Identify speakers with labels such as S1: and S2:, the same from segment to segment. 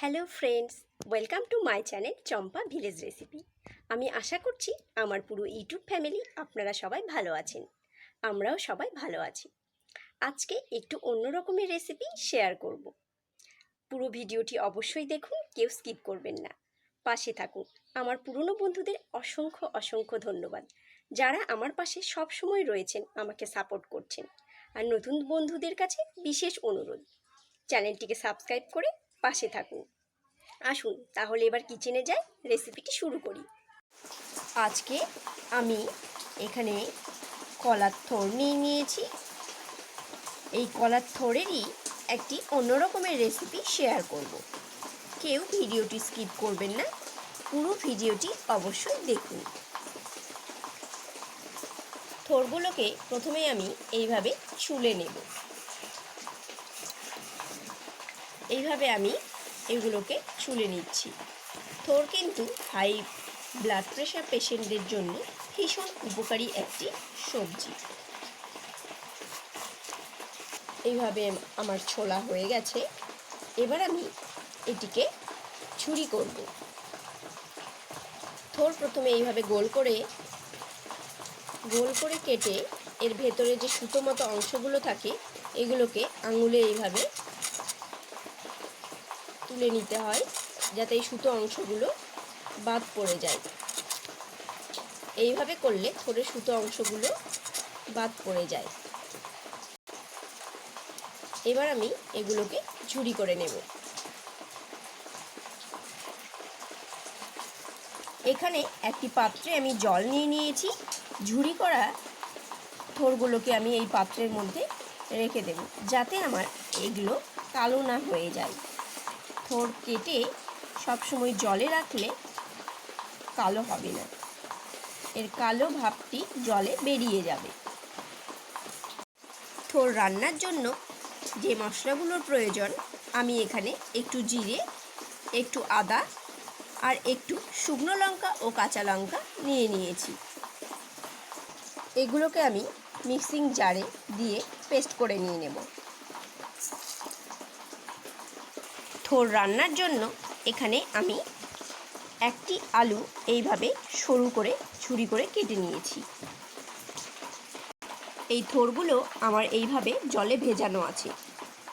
S1: Hello friends, welcome to my channel Champa village recipe. আমি আশা করছি আমার পুরো ইউটিউব ফ্যামিলি আপনারা সবাই ভালো আছেন। আমরাও সবাই ভালো আছি। আজকে একটু অন্য রকমের রেসিপি শেয়ার করব। পুরো ভিডিওটি অবশ্যই দেখুন, কেউ স্কিপ করবেন না। পাশে থাকুন। আমার পুরনো বন্ধুদের অসংখ্য অসংখ্য ধন্যবাদ। যারা আমার পাশে সব সময় রয়েছেন, আমাকে সাপোর্ট করছেন। আর নতুন বন্ধুদের কাছে বিশেষ অনুরোধ। চ্যানেলটিকে সাবস্ক্রাইব করে পাশে থাকুন। আসুন, তাহলে এবার কিচেনে যাই রেসিপিটি শুরু করি। আজকে আমি এখানে কলার থোড় নিয়ে নিয়েছি। এই কলার থোড়েরই একটি অন্য রকমের রেসিপি শেয়ার করব। কেউ ভিডিওটি স্কিপ করবেন না, পুরো ভিডিওটি অবশ্যই দেখুন। থোড়গুলোকে প্রথমে আমি এইভাবে ছুলে নেব। এইভাবে আমি এগুলোকে ছুলে নিচ্ছি। থোর কিন্তু হাই ব্লাড প্রেশার পেশেন্টদের জন্য ভীষণ উপকারী একটি সবজি। এইভাবে আমার ছোলা হয়ে গেছে। এবার আমি এটিকে ছুরি করব। থোর প্রথমে এইভাবে গোল করে গোল করে কেটে এর ভেতরে যে সুতো মতো অংশগুলো থাকে, এগুলোকে আঙুলে এইভাবে তুলে নিতে হয়, যাতে এই সুতো অংশগুলো বাদ পড়ে যায়। এইভাবে করলে থোড়ে সুতো অংশগুলো বাদ পড়ে যায়। এবার আমি এগুলোকে ঝুরি করে নেব। এখানে একটি পাত্রে আমি জল নিয়ে নিয়েছি। ঝুরি করা থোরগুলোকে আমি এই পাত্রের মধ্যে রেখে দেব, যাতে আমার এগুলো কালো না হয়ে যায়। থোর কেটে সবসময় জলে রাখলে কালো হবে না। এর কালো ভাবটি জলে বেরিয়ে যাবে। থোর রান্নার জন্য যে মশলাগুলোর প্রয়োজন, আমি এখানে একটু জিরে, একটু আদা আর একটু শুকনো লঙ্কা ও কাঁচা লঙ্কা নিয়ে নিয়েছি। এগুলোকে আমি মিক্সিং জারে দিয়ে পেস্ট করে নিয়ে নেব। থোর রান্নার জন্য এখানে আমি একটি আলু এইভাবে সরু করে, ছুরি করে কেটে নিয়েছি। এই থোরগুলো আমার এইভাবে জলে ভেজানো আছে।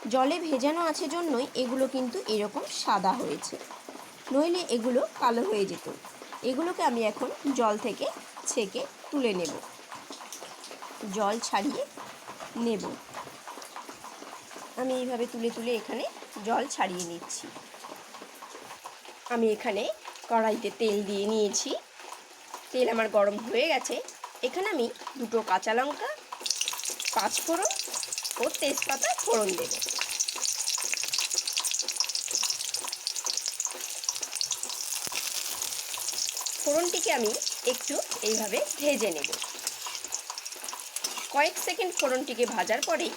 S1: জলে ভেজানো আছে জন্যই এগুলো কিন্তু এরকম সাদা হয়েছে। নইলে এগুলো কালো হয়ে যেত। এগুলোকে আমি এখন জল থেকে ছেঁকে তুলে নেব। জল ছাড়িয়ে নেব। আমি এইভাবে তুলে তুলে এখানে জল ছাড়িয়ে নিচ্ছি। আমি এখানে কড়াইতে তেল দিয়ে নিয়েছি। তেল আমার গরম হয়ে গেছে। এখানে আমি দুটো কাঁচা লঙ্কা, পাঁচ ফোড়ন ও তেজপাতা ফোড়ন দেব। ফোড়নটিকে আমি একটু এইভাবে ভেজে নেব। কয়েক সেকেন্ড ফোড়নটিকে ভাজার পরেই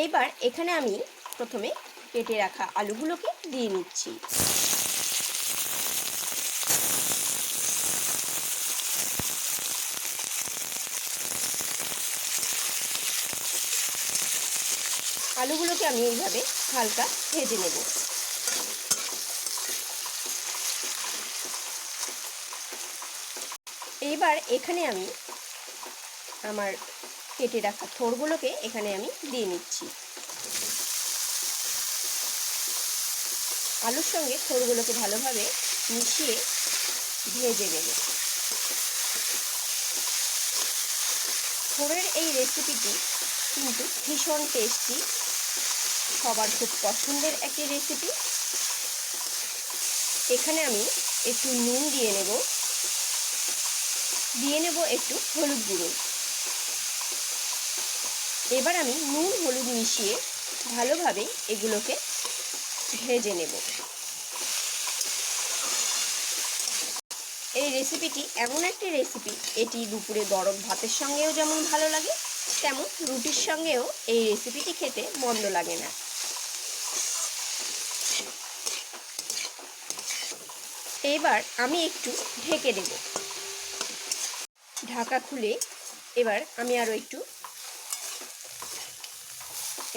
S1: এইবার এখানে আমি প্রথমে কেটে রাখা আলুগুলোকে দিয়ে নিচ্ছি। আলুগুলোকে আমি এইভাবে হালকা ভেজে নেব। এইবার এখানে আমি আমার কেটে রাখা থোরগুলোকে এখানে আমি দিয়ে নিচ্ছি। আলুর সঙ্গে থোরগুলোকে ভালোভাবে মিশিয়ে ভেজে নেব। থোরের এই রেসিপিটি কিন্তু ভীষণ টেস্টি সবার খুব পছন্দের একটি রেসিপি এখানে আমি একটু নুন দিয়ে নেব। দিয়ে নেব একটু হলুদ গুঁড়ো। এবার আমি নুন হলুদ মিশিয়ে ভালোভাবে এগুলোকে ভেজে নেব। এই রেসিপিটি এমন একটি রেসিপি এটি দুপুরে গরম ভাতের সঙ্গেও যেমন ভালো লাগে, তেমন রুটির সঙ্গেও এই রেসিপিটি খেতে মন্দ লাগে না। এবার আমি একটু ঢেকে দেব। ঢাকা খুলে এবার আমি আরও একটু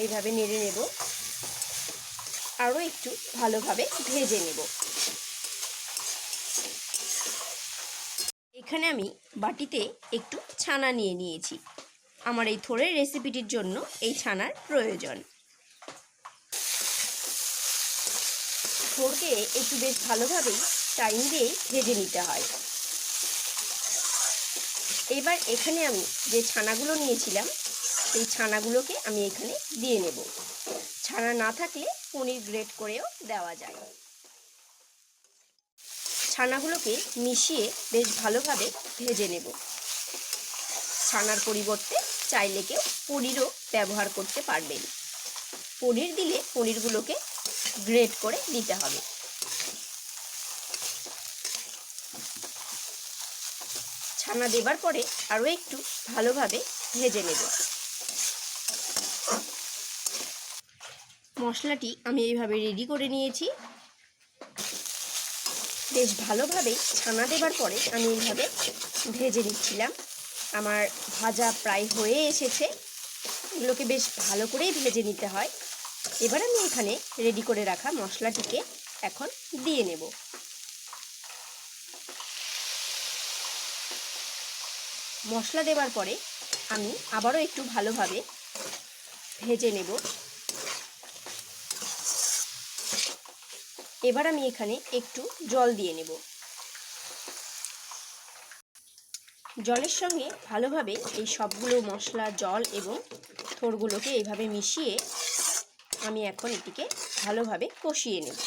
S1: এইভাবে নেড়ে নেব। আরও একটু ভালোভাবে ভেজে নেব। এখানে আমি বাটিতে একটু ছানা নিয়ে নিয়েছি। আমার এই থোড়ের রেসিপিটির জন্য এই ছানার প্রয়োজন। থোড়কে একটু বেশ ভালোভাবেই টাইম দিয়ে ভেজে নিতে হয়। এবার এখানে আমি যে ছানাগুলো নিয়েছিলাম, সেই ছানাগুলোকে আমি এখানে দিয়ে নেব। ছানা না থাকলে পনির গ্রেট করেও দেওয়া যায়। ছানাগুলোকে মিশিয়ে বেশ ভালোভাবে ভেজে নেব। ছানার পরিবর্তে চাইলে কেউ পনিরও ব্যবহার করতে পারবেন। পনির দিলে পনিরগুলোকে গ্রেট করে দিতে হবে। ছানা দেবার পরে আরও একটু ভালোভাবে ভেজে নেব। মশলাটি আমি এইভাবে রেডি করে নিয়েছি। বেশ ভালোভাবে ছানা দেবার পরে আমি এইভাবে ভেজে নিচ্ছিলাম। আমার ভাজা প্রায় হয়ে এসেছে। এগুলোকে বেশ ভালো করেই ভেজে নিতে হয়। এবার আমি এখানে রেডি করে রাখা মশলাটিকে এখন দিয়ে নেব। মশলা দেওয়ার পরে আমি আবারও একটু ভালোভাবে ভেজে নেব। এবার আমি এখানে একটু জল দিয়ে নেব। জলের সঙ্গে ভালোভাবে এই সবগুলো মশলা, জল এবং থোরগুলোকে এইভাবে মিশিয়ে আমি এখন এটিকে ভালোভাবে কষিয়ে নেব।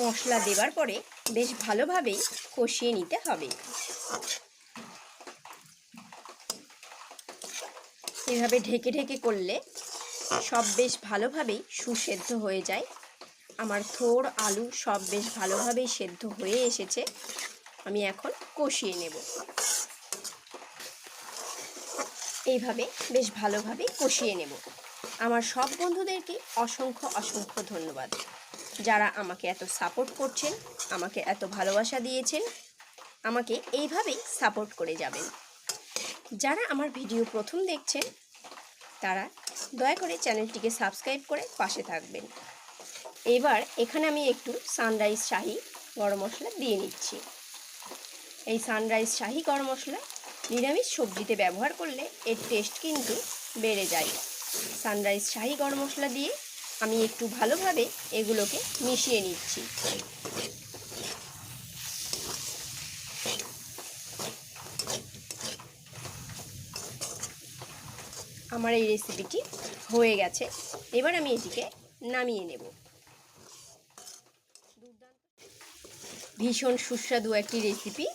S1: মশলা দেবার পরে বেশ ভালোভাবেই কষিয়ে নিতে হবে। এভাবে ঢেকে ঢেকে করলে সব বেশ ভালোভাবেই সুসেদ্ধ হয়ে যায়। আমার থোড় আলু সব বেশ ভালোভাবেই সেদ্ধ হয়ে এসেছে। আমি এখন কষিয়ে নেব। এইভাবে বেশ ভালোভাবে কষিয়ে নেব। আমার সব বন্ধুদেরকে অসংখ্য অসংখ্য ধন্যবাদ। যারা আমাকে এত সাপোর্ট করছেন, আমাকে এত ভালোবাসা দিয়েছেন, আমাকে এইভাবেই সাপোর্ট করে যাবেন। যারা আমার ভিডিও প্রথম দেখছেন, তারা দয়া করে চ্যানেলটিকে সাবস্ক্রাইব করে পাশে থাকবেন। এবার এখানে আমি একটু সানরাইজ শাহি গরম মশলা দিয়ে নিচ্ছি। এই সানরাইজ শাহি গরম মশলা নিরামিষ সবজিতে ব্যবহার করলে এর টেস্ট কিন্তু বেড়ে যায়। সানরাইজ শাহি গরম মশলা দিয়ে আমি একটু ভালোভাবে এগুলোকে মিশিয়ে নিচ্ছি। আমার এই রেসিপিটি হয়ে গেছে। এবার আমি এটিকে নামিয়ে নেব। ভীষণ সুস্বাদু একটি রেসিপি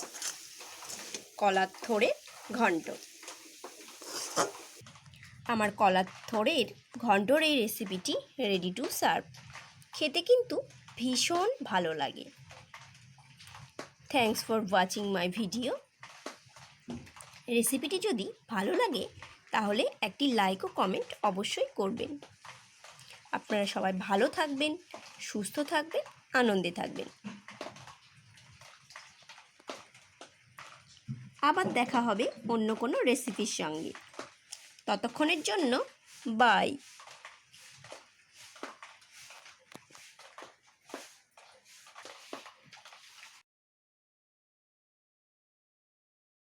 S1: কলার থোড়ে ঘন্ট। আমার কলার থোড়ের ঘন্টর এই রেসিপিটি রেডি টু সার্ভ খেতে কিন্তু ভীষণ ভালো লাগে। Thanks for watching my video রেসিপিটি যদি ভালো লাগে তাহলে একটি লাইক ও কমেন্ট অবশ্যই করবেন। আপনারা সবাই ভালো থাকবেন, সুস্থ থাকবেন, আনন্দে থাকবেন। আবার দেখা হবে অন্য কোনো রেসিপির সঙ্গে। ততক্ষণের জন্য বাই